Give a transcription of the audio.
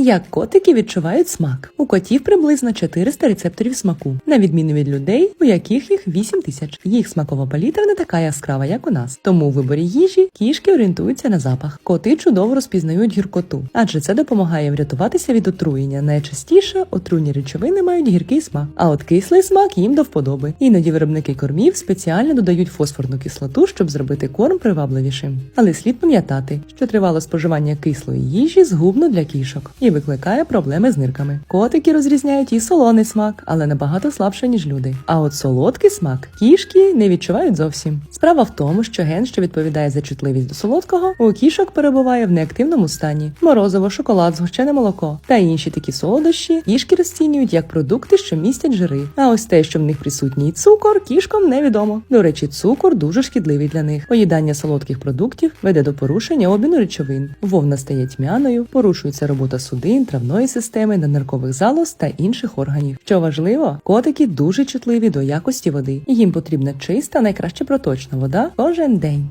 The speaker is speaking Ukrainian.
Як котики відчувають смак? У котів приблизно 400 рецепторів смаку, на відміну від людей, у яких їх 8 тисяч. Їх смакова палітра не така яскрава, як у нас. Тому у виборі їжі кішки орієнтуються на запах. Коти чудово розпізнають гіркоту, адже це допомагає врятуватися від отруєння. Найчастіше отруйні речовини мають гіркий смак, а от кислий смак їм до вподоби. Іноді виробники кормів спеціально додають фосфорну кислоту, щоб зробити корм привабливішим. Але слід пам'ятати, що тривале споживання кислої їжі згубно для кішок і викликає проблеми з нирками. Котики розрізняють і солоний смак, але набагато слабше, ніж люди. А от солодкий смак кішки не відчувають зовсім. Справа в тому, що ген, що відповідає за чутливість до солодкого, у кішок перебуває в неактивному стані. Морозиво, шоколад, згущене молоко та інші такі солодощі кішки розцінюють як продукти, що містять жири. А ось те, що в них присутній цукор, кішкам невідомо. До речі, цукор дуже шкідливий для них. Поїдання солодких продуктів веде до порушення обміну речовин. Вовна стає тьмяною, порушується робота судин, травної системи, нениркових залоз та інших органів. Що важливо, котики дуже чутливі до якості води. Їм потрібна чиста, найкраще проточна вода кожен день.